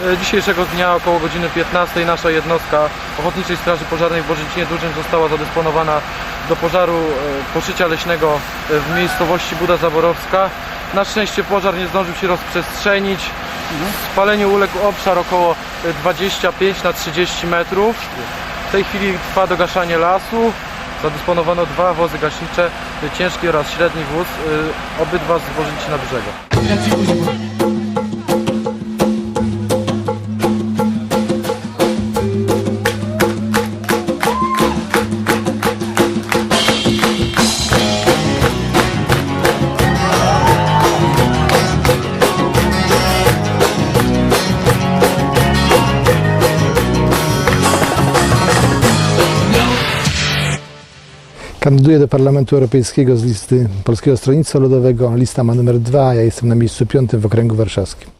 E, dzisiejszego dnia około godziny 15 nasza jednostka Ochotniczej Straży Pożarnej w Bożycinie Dużym została zadysponowana do pożaru e, poszycia leśnego e, w miejscowości Buda Zaborowska. Na szczęście pożar nie zdążył się rozprzestrzenić. Spaleniu uległ obszar około 25 na 30 metrów. W tej chwili trwa dogaszanie lasu. Zadysponowano dwa wozy gaśnicze, ciężki oraz średni wóz, e, obydwa z Bożycina Dużego. Kandyduję do Parlamentu Europejskiego z listy Polskiego Stronnictwa Ludowego. Lista ma numer dwa, ja jestem na miejscu piątym w okręgu warszawskim.